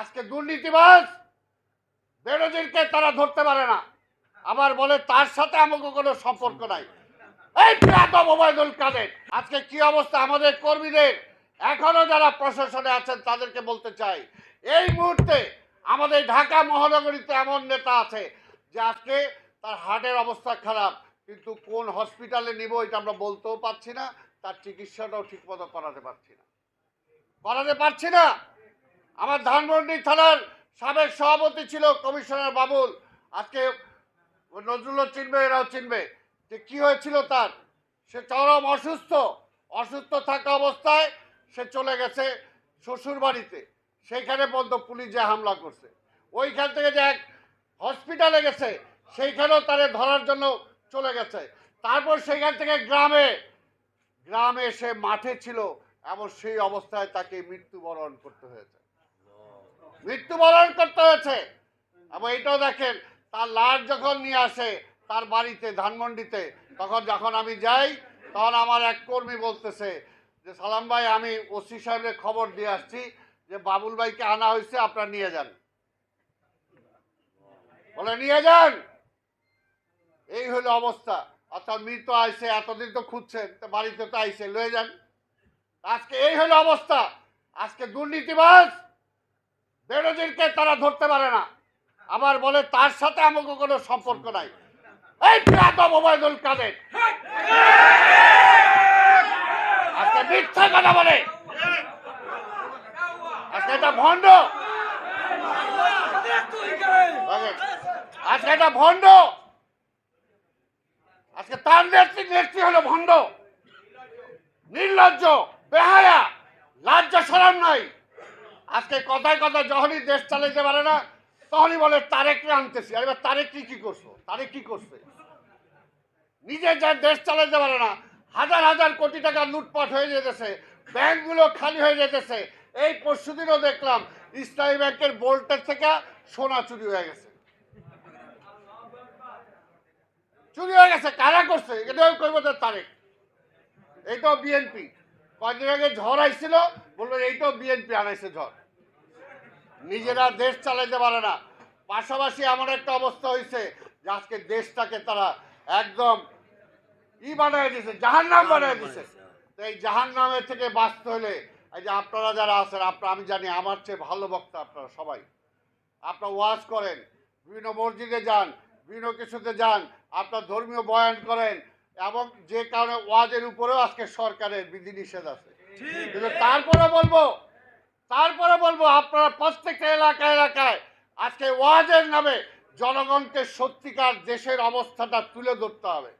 আজকে দুর্নীতিবাজ বেরোজিরকে তারা ধরতে পারে না। আবার বলে তার সাথে আমাকে কোনো সম্পর্ক নাই। এই প্রাতম ওবায়দুল কাদের, আজকে কি অবস্থা আমাদের কর্মীদের? এখনও যারা প্রশাসনে আছেন তাদেরকে বলতে চাই, এই মুহূর্তে আমাদের ঢাকা মহানগরীতে এমন নেতা আছে যে আজকে তার হার্টের অবস্থা খারাপ, কিন্তু কোন হসপিটালে নিব এটা আমরা বলতেও পারছি না, তার চিকিৎসাটাও ঠিকমতো করাতে পারছি না। করাতে পারছি না। আমার ধানমন্ডি থানার সাবেক সভাপতি ছিল কমিশনার বাবুল। আজকে নজরুলও চিনবে, এরাও চিনবে যে কি হয়েছিল তার। সে চরম অসুস্থ অসুস্থ থাকা অবস্থায় সে চলে গেছে শ্বশুর বাড়িতে সেইখানে পর্যন্ত পুলিশ যে হামলা করছে। ওইখান থেকে যে এক হসপিটালে গেছে, সেইখানেও তারে ধরার জন্য চলে গেছে। তারপর সেইখান থেকে গ্রামে গ্রামে সে মাঠে ছিল, এমন সেই অবস্থায় তাকে মৃত্যুবরণ করতে হয়েছে। মৃত্যুবরণ করতে হয়েছে। এবং এটাও দেখেন, তার লাশ যখন নিয়ে আসে, তার বাড়িতে, ধানমন্ডিতে, তখন যখন আমি যাই, তখন আমার এক কর্মী বলতেছে যে, সালাম ভাই, আমি ওসি সাহেবের খবর দিয়ে আসছি যে, বাবুল ভাইকে আনা হয়েছে, আপনারা নিয়ে যান। বলে, নিয়ে যান? এই হলো অবস্থা। অর্থাৎ মৃত আইসে, এতদিন তো খুঁজছেন বাড়িতে তো আইসে, লয়ে যান। আজকে এই হলো অবস্থা। আজকে দুর্নীতিবাজ বেরোজিরকে তারা ধরতে পারে না। আবার বলে, তার সাথে আমাকে কোনো সম্পর্ক নাই। এই প্রাতম ওবায়দুল কাদের আজকে মিথ্যা কথা বলে। আজকে এটা ভণ্ড। আজকে এটা ভণ্ড। আজকে তার নেত্রী নেত্রী হলো ভণ্ড। নির্লজ্জ, বেহায়া লাজ্জা সরাম নাই আজকে কথায় কথায় যখনই দেশ চালাইতে পারে না, তখনই বলে তারেককে আনতেছি। আর এবার তারেক কি কি করছ? তারেক কি করছে? নিজে যা দেশ চালাইতে পারে না, হাজার হাজার কোটি টাকা লুটপাট হয়ে যেতেছে, ব্যাংকগুলো খালি হয়ে যেতেছে। এই পরশুদিনও দেখলাম, ইসলামী ব্যাংকের বোল্টের থেকে সোনা চুরি হয়ে গেছে। চুরি হয়ে গেছে, কারা করছে? এটাও কইব তারেক। এইটাও বিএনপি। কয়েকদিন আগে ঝড় আইছিল, বলল এইটাও বিএনপি আনাইছে ঝড়। নিজেরা দেশ চালাইতে পারে না। পাশাপাশি এমন একটা অবস্থা হয়েছে যে আজকে দেশটাকে তারা একদম ই বানায় দিছে জাহান নাম বানায় দিছে তো এই জাহান নামের থেকে বাঁচতে হলে এই যে আপনারা যারা আছেন আপনারা আমি জানি আমার চেয়ে ভালো বক্তা আপনারা সবাই। আপনারা ওয়াজ করেন বিভিন্ন মসজিদে যান বিভিন্ন কিছুতে যান আপনার ধর্মীয় বয়ান করেন এবং যে কারণে ওয়াজের উপরেও আজকে সরকারের বিধিনিষেধ আছে। কিন্তু তারপরে বলব তারপরে বলব, আপনারা প্রত্যেকটা এলাকা এলাকায় আজকে ওয়াজের নামে জনগণকে সত্যিকার দেশের অবস্থাটা তুলে ধরতে হবে।